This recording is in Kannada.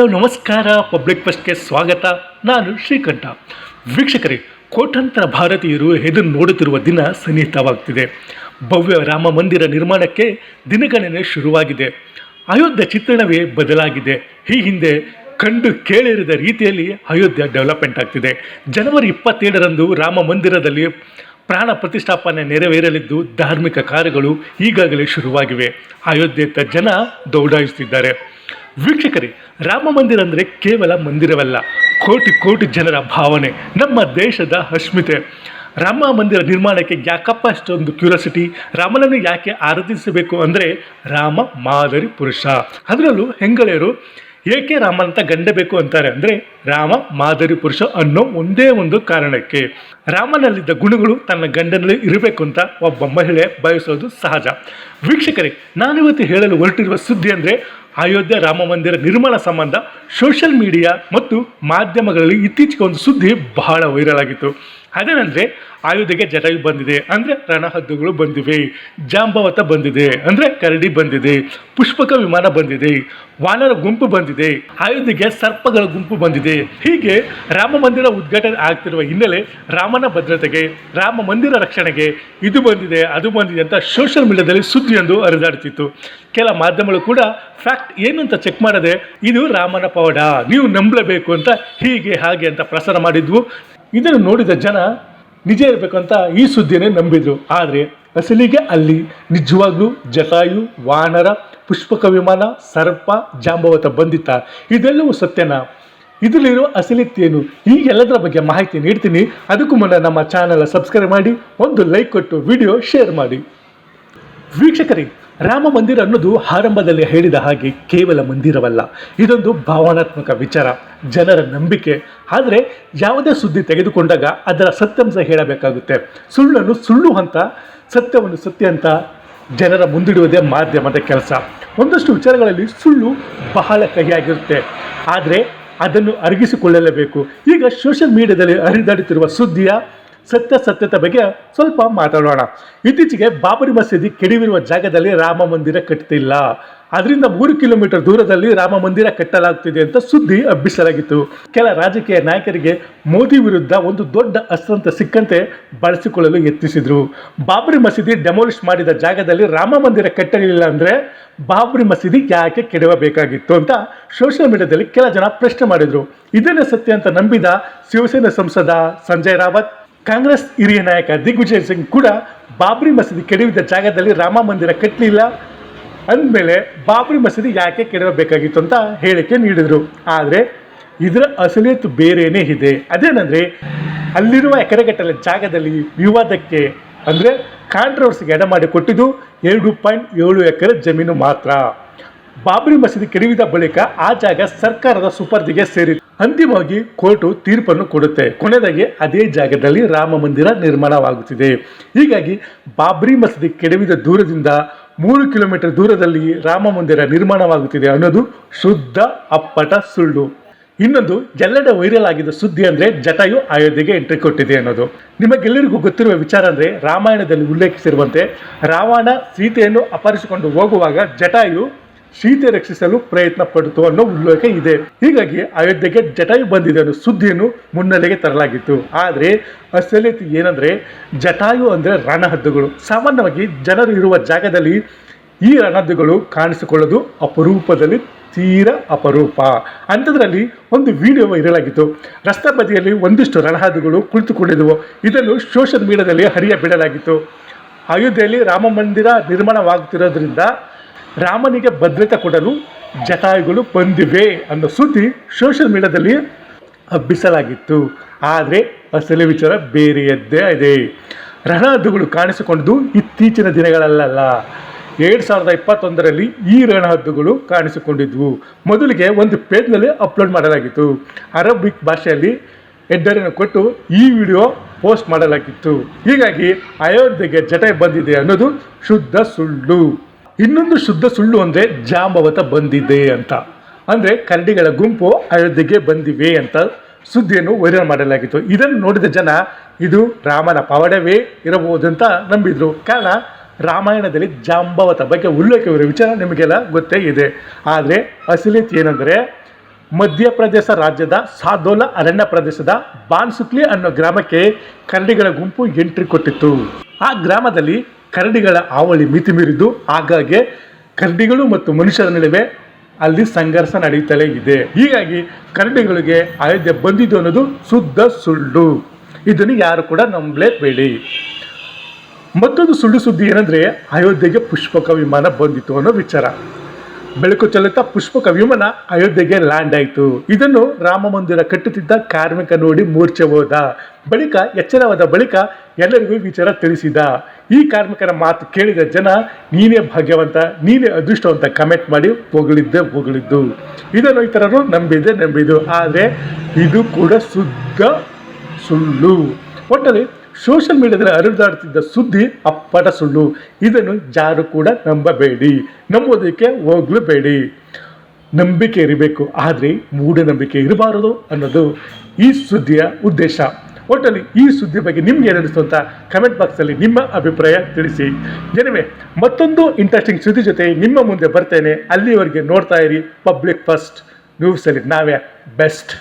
ಹಲೋ, ನಮಸ್ಕಾರ. ಪಬ್ಲಿಕ್ ಫಸ್ಟ್ಗೆ ಸ್ವಾಗತ. ನಾನು ಶ್ರೀಕಂಠ. ವೀಕ್ಷಕರೇ ಕೋಟಂತರ ಭಾರತೀಯರು ಎದುರು ನೋಡುತ್ತಿರುವ ದಿನ ಸನ್ನಿಹಿತವಾಗ್ತಿದೆ. ಭವ್ಯ ರಾಮ ಮಂದಿರ ನಿರ್ಮಾಣಕ್ಕೆ ದಿನಗಣನೆ ಶುರುವಾಗಿದೆ. ಅಯೋಧ್ಯೆ ಚಿತ್ರಣವೇ ಬದಲಾಗಿದೆ. ಈ ಹಿಂದೆ ಕಂಡು ಕೇಳಿರದ ರೀತಿಯಲ್ಲಿ ಅಯೋಧ್ಯೆ ಡೆವಲಪ್ಮೆಂಟ್ ಆಗ್ತಿದೆ. ಜನವರಿ ಇಪ್ಪತ್ತೇಳರಂದು ರಾಮ ಮಂದಿರದಲ್ಲಿ ಪ್ರಾಣ ಪ್ರತಿಷ್ಠಾಪನೆ ನೆರವೇರಲಿದ್ದು ಧಾರ್ಮಿಕ ಕಾರ್ಯಗಳು ಈಗಾಗಲೇ ಶುರುವಾಗಿವೆ. ಅಯೋಧ್ಯೆಯತ್ತ ಜನ ದೌಡಾಯಿಸುತ್ತಿದ್ದಾರೆ. ವೀಕ್ಷಕರೇ, ರಾಮ ಮಂದಿರ ಅಂದರೆ ಕೇವಲ ಮಂದಿರವಲ್ಲ, ಕೋಟಿ ಕೋಟಿ ಜನರ ಭಾವನೆ, ನಮ್ಮ ದೇಶದ ಅಸ್ಮಿತೆ. ರಾಮ ಮಂದಿರ ನಿರ್ಮಾಣಕ್ಕೆ ಯಾಕಪ್ಪ ಅಷ್ಟೊಂದು ಕ್ಯೂರಿಯಾಸಿಟಿ, ರಾಮನನ್ನು ಯಾಕೆ ಆರಾಧಿಸಬೇಕು ಅಂದರೆ ರಾಮ ಮಾದರಿ ಪುರುಷ. ಅದರಲ್ಲೂ ಹೆಂಗಳೆಯರು, ಏಕೆ ರಾಮನಂತ ಗಂಡಬೇಕು ಅಂತಾರೆ ಅಂದರೆ ರಾಮ ಮಾದರಿ ಪುರುಷ ಅನ್ನೋ ಒಂದೇ ಒಂದು ಕಾರಣಕ್ಕೆ. ರಾಮನಲ್ಲಿದ್ದ ಗುಣಗಳು ತನ್ನ ಗಂಡನಲ್ಲಿ ಇರಬೇಕು ಅಂತ ಒಬ್ಬ ಮಹಿಳೆ ಬಯಸೋದು ಸಹಜ. ವೀಕ್ಷಕರೇ, ನಾನಿವತ್ತು ಹೇಳಲು ಹೊರಟಿರುವ ಸುದ್ದಿ ಅಂದರೆ ಅಯೋಧ್ಯೆ ರಾಮ ಮಂದಿರ ನಿರ್ಮಾಣ ಸಂಬಂಧ ಸೋಷಿಯಲ್ ಮೀಡಿಯಾ ಮತ್ತು ಮಾಧ್ಯಮಗಳಲ್ಲಿ ಇತ್ತೀಚೆಗೆ ಒಂದು ಸುದ್ದಿ ಬಹಳ ವೈರಲ್ ಆಗಿತ್ತು. ಅದೇನೆಂದರೆ, ಅಯೋಧ್ಯೆಗೆ ಜಟಾಯು ಬಂದಿದೆ. ಅಂದರೆ ರಣಹದ್ದುಗಳು ಬಂದಿವೆ. ಜಾಂಬವತ ಬಂದಿದೆ. ಅಂದರೆ ಕರಡಿ ಬಂದಿದೆ. ಪುಷ್ಪಕ ವಿಮಾನ ಬಂದಿದೆ. ವಾನರ ಗುಂಪು ಬಂದಿದೆ. ಅಯೋಧ್ಯೆಗೆ ಸರ್ಪಗಳ ಗುಂಪು ಬಂದಿದೆ. ಹೀಗೆ ರಾಮ ಮಂದಿರ ಉದ್ಘಾಟನೆ ಆಗ್ತಿರುವ ಹಿನ್ನೆಲೆ ರಾಮನ ಭದ್ರತೆಗೆ, ರಾಮ ಮಂದಿರ ರಕ್ಷಣೆಗೆ ಇದು ಬಂದಿದೆ, ಅದು ಬಂದಿದೆ ಅಂತ ಸೋಷಿಯಲ್ ಮೀಡಿಯಾದಲ್ಲಿ ಸುದ್ದಿಯೊಂದು ಹರಿದಾಡ್ತಿತ್ತು. ಕೆಲ ಮಾಧ್ಯಮಗಳು ಕೂಡ ಫ್ಯಾಕ್ಟ್ ಏನು ಅಂತ ಚೆಕ್ ಮಾಡದೆ, ಇದು ರಾಮನ ಪೌಡ ನೀವು ನಂಬಲೇಬೇಕು ಅಂತ ಹೀಗೆ ಹಾಗೆ ಅಂತ ಪ್ರಸಾರ ಮಾಡಿದ್ವು. ಇದನ್ನು ನೋಡಿದ ಜನ ನಿಜ ಇರಬೇಕು ಅಂತ ಈ ಸುದ್ದಿನೇ ನಂಬಿದ್ರು. ಆದರೆ ಅಸಲಿಗೆ ಅಲ್ಲಿ ನಿಜವಾಗ್ಲೂ ಜಟಾಯು, ವಾನರ, ಪುಷ್ಪಕ ವಿಮಾನ, ಸರ್ಪ, ಜಾಂಬವತ ಬಂದಿತ್ತ. ಇದೆಲ್ಲವೂ ಸತ್ಯನಾ? ಇದರಲ್ಲಿರೋ ಅಸಲಿತ್ತೇನು? ಈ ಎಲ್ಲದರ ಬಗ್ಗೆ ಮಾಹಿತಿ ನೀಡ್ತೀನಿ. ಅದಕ್ಕೂ ಮುನ್ನ ನಮ್ಮ ಚಾನಲ್ ಸಬ್ಸ್ಕ್ರೈಬ್ ಮಾಡಿ, ಒಂದು ಲೈಕ್ ಕೊಟ್ಟು ವಿಡಿಯೋ ಶೇರ್ ಮಾಡಿ. ವೀಕ್ಷಕರೇ, ರಾಮ ಮಂದಿರ ಅನ್ನೋದು ಆರಂಭದಲ್ಲಿ ಹೇಳಿದ ಹಾಗೆ ಕೇವಲ ಮಂದಿರವಲ್ಲ. ಇದೊಂದು ಭಾವನಾತ್ಮಕ ವಿಚಾರ, ಜನರ ನಂಬಿಕೆ. ಆದರೆ ಯಾವುದೇ ಸುದ್ದಿ ತೆಗೆದುಕೊಂಡಾಗ ಅದರ ಸತ್ಯಾಂಶ ಹೇಳಬೇಕಾಗುತ್ತೆ. ಸುಳ್ಳನ್ನು ಸುಳ್ಳು ಅಂತ, ಸತ್ಯವನ್ನು ಸತ್ಯ ಅಂತ ಜನರ ಮುಂದಿಡುವುದೇ ಮಾಧ್ಯಮದ ಕೆಲಸ. ಒಂದಷ್ಟು ವಿಚಾರಗಳಲ್ಲಿ ಸುಳ್ಳು ಬಹಳ ಕಹಿಯಾಗಿರುತ್ತೆ ಆದರೆ ಅದನ್ನು ಅರಗಿಸಿಕೊಳ್ಳಲೇಬೇಕು. ಈಗ ಸೋಷಿಯಲ್ ಮೀಡಿಯಾದಲ್ಲಿ ಹರಿದಾಡುತ್ತಿರುವ ಸುದ್ದಿಯ ಸತ್ಯಾಸತ್ಯತೆ ಬಗ್ಗೆ ಸ್ವಲ್ಪ ಮಾತಾಡೋಣ. ಇತ್ತೀಚೆಗೆ ಬಾಬರಿ ಮಸೀದಿ ಕೆಡಿವಿರುವ ಜಾಗದಲ್ಲಿ ರಾಮ ಮಂದಿರ ಕಟ್ತಿಲ್ಲ. ಅದರಿಂದ ಮೂರು ಕಿಲೋಮೀಟರ್ ದೂರದಲ್ಲಿ ರಾಮ ಮಂದಿರ ಕಟ್ಟಲಾಗ್ತಿದೆ ಅಂತ ಸುದ್ದಿ ಹಬ್ಬಿಸಲಾಗಿತ್ತು. ಕೆಲ ರಾಜಕೀಯ ನಾಯಕರಿಗೆ ಮೋದಿ ವಿರುದ್ಧ ಒಂದು ದೊಡ್ಡ ಅಸ್ತ್ರಂತ ಸಿಕ್ಕಂತೆ ಬಳಸಿಕೊಳ್ಳಲು ಯತ್ನಿಸಿದ್ರು. ಬಾಬರಿ ಮಸೀದಿ ಡೆಮೋಲಿಷ್ ಮಾಡಿದ ಜಾಗದಲ್ಲಿ ರಾಮ ಮಂದಿರ ಕಟ್ಟಲಿಲ್ಲ ಅಂದರೆ ಬಾಬರಿ ಮಸೀದಿ ಯಾಕೆ ಕೆಡವಬೇಕಾಗಿತ್ತು ಅಂತ ಸೋಷಿಯಲ್ ಮೀಡಿಯಾದಲ್ಲಿ ಕೆಲ ಜನ ಪ್ರಶ್ನೆ ಮಾಡಿದರು. ಇದನ್ನೇ ಸತ್ಯ ಅಂತ ನಂಬಿದ ಶಿವಸೇನೆ ಸಂಸದ ಸಂಜಯ್ ರಾವತ್? ಕಾಂಗ್ರೆಸ್ ಹಿರಿಯ ನಾಯಕ ದಿಗ್ವಿಜಯ್ ಸಿಂಗ್ ಕೂಡ ಬಾಬ್ರಿ ಮಸೀದಿ ಕೆಡವಿದ್ದ ಜಾಗದಲ್ಲಿ ರಾಮ ಮಂದಿರ ಕಟ್ಟಲಿಲ್ಲ. ಅಂದಮೇಲೆ ಬಾಬ್ರಿ ಮಸೀದಿ ಯಾಕೆ ಕೆಡವಬೇಕಾಗಿತ್ತು ಅಂತ ಹೇಳಿಕೆ ನೀಡಿದರು. ಆದರೆ ಇದರ ಅಸಲಿಯತ್ತು ಬೇರೆಯೇ ಇದೆ. ಅದೇನೆಂದರೆ ಅಲ್ಲಿರುವ ಎಕರೆಗಟ್ಟಲೆ ಜಾಗದಲ್ಲಿ ವಿವಾದಕ್ಕೆ ಅಂದರೆ ಕಾಂಟ್ರವರ್ಸಿಗೆ ಎಡ ಮಾಡಿ ಕೊಟ್ಟಿದ್ದು ಎರಡು ಪಾಯಿಂಟ್ ಏಳು ಎಕರೆ ಜಮೀನು ಮಾತ್ರ. ಬಾಬ್ರಿ ಮಸೀದಿ ಕೆಡವಿದ ಬಳಿಕ ಆ ಜಾಗ ಸರ್ಕಾರದ ಸುಪರ್ದಿಗೆ ಸೇರಿತು ಅಂತಿಮವಾಗಿ ಕೋರ್ಟು ತೀರ್ಪನ್ನು ಕೊಡುತ್ತೆ. ಕೊನೆಯದಾಗಿ ಅದೇ ಜಾಗದಲ್ಲಿ ರಾಮ ಮಂದಿರ ನಿರ್ಮಾಣವಾಗುತ್ತಿದೆ. ಹೀಗಾಗಿ ಬಾಬ್ರಿ ಮಸೀದಿ ಕೆಡವಿದ ದೂರದಿಂದ ಮೂರು ಕಿಲೋಮೀಟರ್ ದೂರದಲ್ಲಿ ರಾಮ ಮಂದಿರ ನಿರ್ಮಾಣವಾಗುತ್ತಿದೆ ಅನ್ನೋದು ಶುದ್ಧ ಅಪ್ಪಟ ಸುಳ್ಳು. ಇನ್ನೊಂದು, ಎಲ್ಲೆಡೆ ವೈರಲ್ ಆಗಿದ್ದ ಸುದ್ದಿ ಅಂದರೆ ಜಟಾಯು ಅಯೋಧ್ಯೆಗೆ ಎಂಟ್ರಿ ಕೊಟ್ಟಿದೆ ಅನ್ನೋದು. ನಿಮಗೆಲ್ಲರಿಗೂ ಗೊತ್ತಿರುವ ವಿಚಾರ ಅಂದರೆ ರಾಮಾಯಣದಲ್ಲಿ ಉಲ್ಲೇಖಿಸಿರುವಂತೆ ರಾವಣ ಸೀತೆಯನ್ನು ಅಪಹರಿಸಿಕೊಂಡು ಹೋಗುವಾಗ ಜಟಾಯು ಸೀತೆ ರಕ್ಷಿಸಲು ಪ್ರಯತ್ನ ಪಡಿತು ಅನ್ನೋ ಉಲ್ಲೇಖ ಇದೆ. ಹೀಗಾಗಿ ಅಯೋಧ್ಯೆಗೆ ಜಟಾಯು ಬಂದಿದೆ ಅನ್ನೋ ಸುದ್ದಿಯನ್ನು ಮುನ್ನೆಲೆಗೆ ತರಲಾಗಿತ್ತು. ಆದರೆ ಅಸಲಿಯತ್ತು ಏನಂದರೆ ಜಟಾಯು ಅಂದರೆ ರಣಹದ್ದುಗಳು. ಸಾಮಾನ್ಯವಾಗಿ ಜನರು ಇರುವ ಜಾಗದಲ್ಲಿ ಈ ರಣಹದ್ದುಗಳು ಕಾಣಿಸಿಕೊಳ್ಳೋದು ಅಪರೂಪದಲ್ಲಿ ತೀರ ಅಪರೂಪ. ಅಂಥದ್ರಲ್ಲಿ ಒಂದು ವಿಡಿಯೋ ವೈರಲ್ ಆಗಿತ್ತು ರಸ್ತೆ ಬದಿಯಲ್ಲಿ ಒಂದಿಷ್ಟು ರಣಹದ್ದುಗಳು ಕುಳಿತುಕೊಂಡಿದ್ದವು. ಇದನ್ನು ಸೋಷಿಯಲ್ ಮೀಡಿಯಾದಲ್ಲಿ ಹರಿಯ ಬಿಡಲಾಗಿತ್ತು ಅಯೋಧ್ಯೆಯಲ್ಲಿ ರಾಮ ಮಂದಿರ ನಿರ್ಮಾಣವಾಗುತ್ತಿರೋದ್ರಿಂದ ರಾಮನಿಗೆ ಭದ್ರತೆ ಕೊಡಲು ಜಟಾಯುಗಳು ಬಂದಿವೆ ಅನ್ನೋ ಸುದ್ದಿ ಸೋಷಿಯಲ್ ಮೀಡಿಯಾದಲ್ಲಿ ಹಬ್ಬಿಸಲಾಗಿತ್ತು. ಆದರೆ ಅಸಲಿ ವಿಚಾರ ಬೇರೆಯದ್ದೇ ಇದೆ. ರಣಹದ್ದುಗಳು ಕಾಣಿಸಿಕೊಂಡು ಇತ್ತೀಚಿನ ದಿನಗಳಲ್ಲ ಎರಡು ಸಾವಿರದ ಇಪ್ಪತ್ತೊಂದರಲ್ಲಿ ಈ ರಣಹದ್ದುಗಳು ಕಾಣಿಸಿಕೊಂಡಿದ್ವು. ಮೊದಲಿಗೆ ಒಂದು ಪೇಜ್ನಲ್ಲಿ ಅಪ್ಲೋಡ್ ಮಾಡಲಾಗಿತ್ತು. ಅರಬಿಕ್ ಭಾಷೆಯಲ್ಲಿ ಹೆಡ್ಡರನ್ನು ಕೊಟ್ಟು ಈ ವಿಡಿಯೋ ಪೋಸ್ಟ್ ಮಾಡಲಾಗಿತ್ತು. ಹೀಗಾಗಿ ಅಯೋಧ್ಯೆಗೆ ಜಟೆ ಬಂದಿದೆ ಅನ್ನೋದು ಶುದ್ಧ ಸುಳ್ಳು. ಇನ್ನೊಂದು ಶುದ್ಧ ಸುಳ್ಳು ಅಂದರೆ ಜಾಂಬವತ ಬಂದಿದೆ ಅಂತ. ಅಂದರೆ ಕರಡಿಗಳ ಗುಂಪು ಅಯೋಧ್ಯೆಗೆ ಬಂದಿವೆ ಅಂತ ಸುದ್ದಿಯನ್ನು ವೈರಲ್ ಮಾಡಲಾಗಿತ್ತು. ಇದನ್ನು ನೋಡಿದ ಜನ, ಇದು ರಾಮನ ಪವಾಡವೇ ಇರಬಹುದು ಅಂತ ನಂಬಿದ್ರು. ಕಾರಣ, ರಾಮಾಯಣದಲ್ಲಿ ಜಾಂಬವತ ಬಗ್ಗೆ ಉಲ್ಲೇಖವಿರುವ ವಿಚಾರ ನಿಮಗೆಲ್ಲ ಗೊತ್ತೇ ಇದೆ. ಆದರೆ ಅಸಲಿತ್ ಏನಂದರೆ, ಮಧ್ಯಪ್ರದೇಶ ರಾಜ್ಯದ ಸಾದೋಲ ಅರಣ್ಯ ಪ್ರದೇಶದ ಬಾನ್ಸುಕ್ಲಿ ಅನ್ನೋ ಗ್ರಾಮಕ್ಕೆ ಕರಡಿಗಳ ಗುಂಪು ಎಂಟ್ರಿ ಕೊಟ್ಟಿತ್ತು. ಆ ಗ್ರಾಮದಲ್ಲಿ ಕರಡಿಗಳ ಹಾವಳಿ ಮಿತಿ ಮೀರಿದ್ದು ಆಗಾಗ್ಗೆ ಕರಡಿಗಳು ಮತ್ತು ಮನುಷ್ಯರ ನಡುವೆ ಅಲ್ಲಿ ಸಂಘರ್ಷ ನಡೀತಲೇ ಇದೆ. ಹೀಗಾಗಿ ಕರಡಿಗಳಿಗೆ ಅಯೋಧ್ಯೆ ಬಂದಿದ್ದು ಅನ್ನೋದು ಶುದ್ಧ ಸುಳ್ಳು. ಇದನ್ನು ಯಾರು ಕೂಡ ನಂಬಲೇಬೇಡಿ. ಮತ್ತೊಂದು ಸುಳ್ಳು ಸುದ್ದಿ ಏನಂದರೆ, ಅಯೋಧ್ಯೆಗೆ ಪುಷ್ಪಕ ವಿಮಾನ ಬಂದಿತ್ತು ಅನ್ನೋ ವಿಚಾರ. ಬೆಳಕು ಚೆಲ್ಲುತ್ತಾ ಪುಷ್ಪಕ ವಿಮಾನ ಅಯೋಧ್ಯೆಗೆ ಲ್ಯಾಂಡ್ ಆಯಿತು. ಇದನ್ನು ರಾಮ ಮಂದಿರ ಕಟ್ಟುತ್ತಿದ್ದ ಕಾರ್ಮಿಕ ನೋಡಿ ಮೂರ್ಛೆ ಹೋದ. ಬಳಿಕ ಎಚ್ಚರವಾದ ಬಳಿಕ ಎಲ್ಲರಿಗೂ ವಿಚಾರ ತಿಳಿಸಿದ. ಈ ಕಾರ್ಮಿಕರ ಮಾತು ಕೇಳಿದ ಜನ, ನೀನೇ ಭಾಗ್ಯವಂತ, ನೀನೇ ಅದೃಷ್ಟವಂತ ಕಮೆಂಟ್ ಮಾಡಿ ಹೊಗಳಿದ್ದೆ, ಹೊಗಳಿದ್ದು. ಇದನ್ನು ಇತರರು ನಂಬಿದ್ದೆ ನಂಬಿದ್ದು, ಆದರೆ ಇದು ಕೂಡ ಶುದ್ಧ ಸುಳ್ಳು. ಒಟ್ಟಲ್ಲಿ ಸೋಷಿಯಲ್ ಮೀಡಿಯಾದಲ್ಲಿ ಹರಿದಾಡ್ತಿದ್ದ ಸುದ್ದಿ ಅಪ್ಪಟ ಸುಳ್ಳು. ಇದನ್ನು ಯಾರು ಕೂಡ ನಂಬಬೇಡಿ. ನಂಬೋದಕ್ಕೆ ಹೋಗ್ಲೂಬೇಡಿ ನಂಬಿಕೆ ಇರಬೇಕು, ಆದರೆ ಮೂಢನಂಬಿಕೆ ಇರಬಾರದು ಅನ್ನೋದು ಈ ಸುದ್ದಿಯ ಉದ್ದೇಶ. ಒಟ್ಟಲ್ಲಿ ಈ ಸುದ್ದಿ ಬಗ್ಗೆ ನಿಮ್ಗೆ ಏನು ಅನಿಸ್ತು ಅಂತ ಕಮೆಂಟ್ ಬಾಕ್ಸಲ್ಲಿ ನಿಮ್ಮ ಅಭಿಪ್ರಾಯ ತಿಳಿಸಿ. ಜನವೇ ಮತ್ತೊಂದು ಇಂಟ್ರೆಸ್ಟಿಂಗ್ ಸುದ್ದಿ ಜೊತೆ ನಿಮ್ಮ ಮುಂದೆ ಬರ್ತೇನೆ. ಅಲ್ಲಿವರೆಗೆ ನೋಡ್ತಾ ಇರಿ ಪಬ್ಲಿಕ್ ಫಸ್ಟ್ ನ್ಯೂಸಲ್ಲಿ ನಾವೇ ಬೆಸ್ಟ್